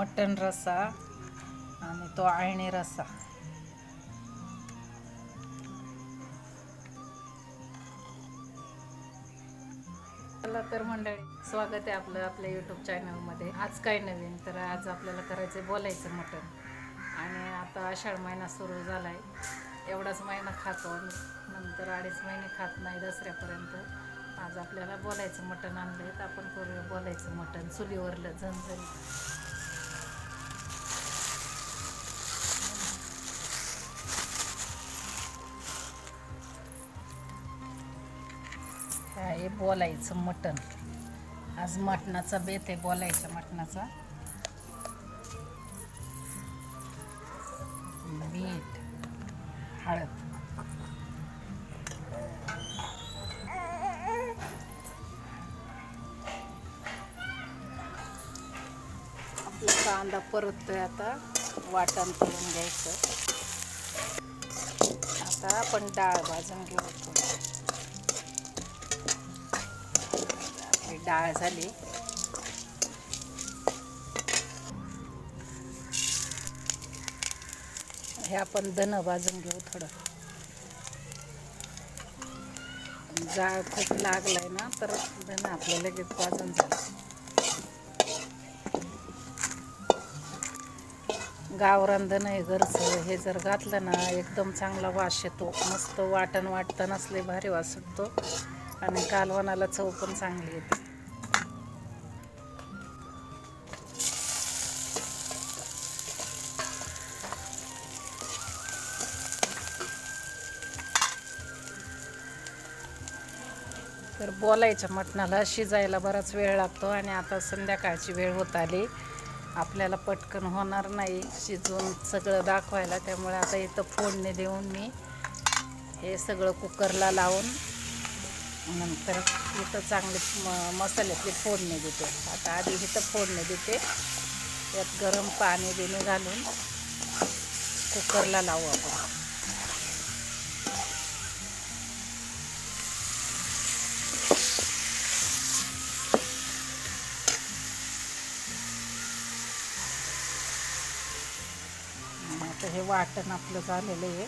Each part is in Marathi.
मटण रस्सा आणि तो आळणी रस्सा चला तर मंडळी स्वागत आहे आपलं आपल्या यूट्यूब चॅनलमध्ये आज काय नवीन? तर आज आपल्याला करायचं बोलायचं मटण आणि आता आषाढ महिना सुरू झाला आहे एवढाच महिना खातो नंतर अडीच महिने खात नाही दसऱ्यापर्यंत. आज आपल्याला बोलायचं मटण आणलं आहे तर आपण करूया बोलायचं मटण चुलीवरलं झणझणी आहे बोलायचं मटण. आज मटणाचा बेत आहे बोलायचं मटणाचा. मीठ हळद. आपला कांदा परततोय आता. वाटण करून घ्यायचं. आता आपण डाळ भाजून घेऊ. डाळ झाली. हे आपण धन भाजून घेऊ थोडं. जाळ खूप लागलाय ना तर धन आपल्याला लगेच भाजून झालं. गावरान धन आहे घरचं हे जर घातलं ना एकदम चांगला वास येतो. मस्त वाटण वाटतं नसले भारी वास सुटतो आणि कालवणाला चव पण चांगली येते. तर बोलायच्या मटणाला. शिजायला बराच वेळ लागतो आणि आता संध्याकाळची वेळ होत आली. आपल्याला पटकन होणार नाही शिजवून सगळं दाखवायला. त्यामुळे आता इथं फोडणी देऊन मी हे सगळं कुकरला लावून नंतर इथं चांगले म मसाल्यातली फोडणी देते. आता आधी इथं फोडणी देते. त्यात गरम पाणी बिणी घालून कुकरला लावू आपण. आता हे वाटण आपलं झालेलं आहे.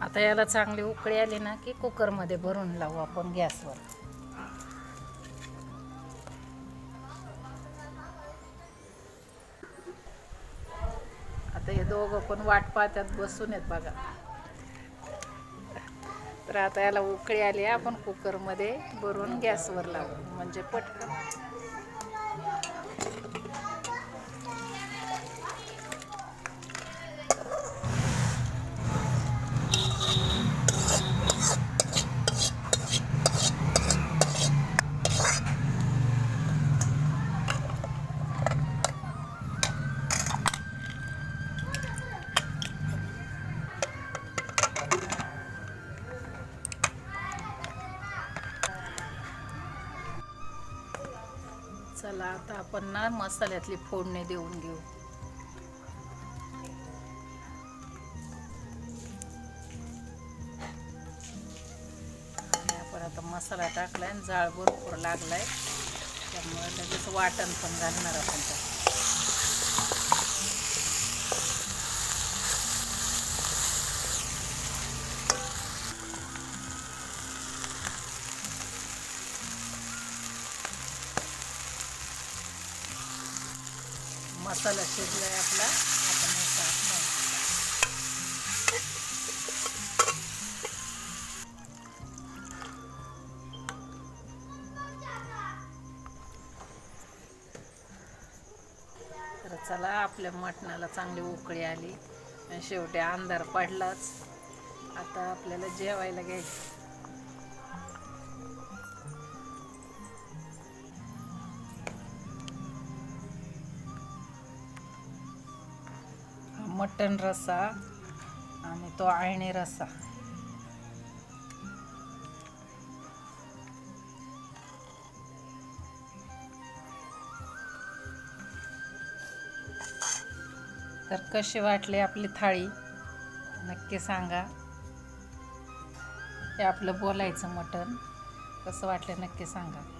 आता याला चांगली उकळी आली ना की कुकरमध्ये भरून लावू आपण गॅसवर. आता हे दोघं पण वाट पाहत्यात बसून आहेत बघा. तर आता याला उकळी आली आपण कुकरमध्ये भरून गॅसवर लावू. म्हणजे पटकन. चला आता आपण ना मसाल्यातली फोडणी देऊन घेऊ. आपण आता मसाला टाकलाय आणि जाळ भरपूर लागलाय. त्यामुळे लगेच वाटण पण घालणार आपण मसाला शिजला आहे आपला. आपण हे तर चला आपल्या मटणाला चांगली उकळी आली. आणि शेवटी अंधार पडलाच. आता आपल्याला जेवायला घ्यायचं. मटण रस्सा आणि तो आळणी रस्सा. तर कशी वाटली आपली थाळी? नक्की सांगा. हे आपलं बोलायचं मटण. कसं वाटलं नक्की सांगा.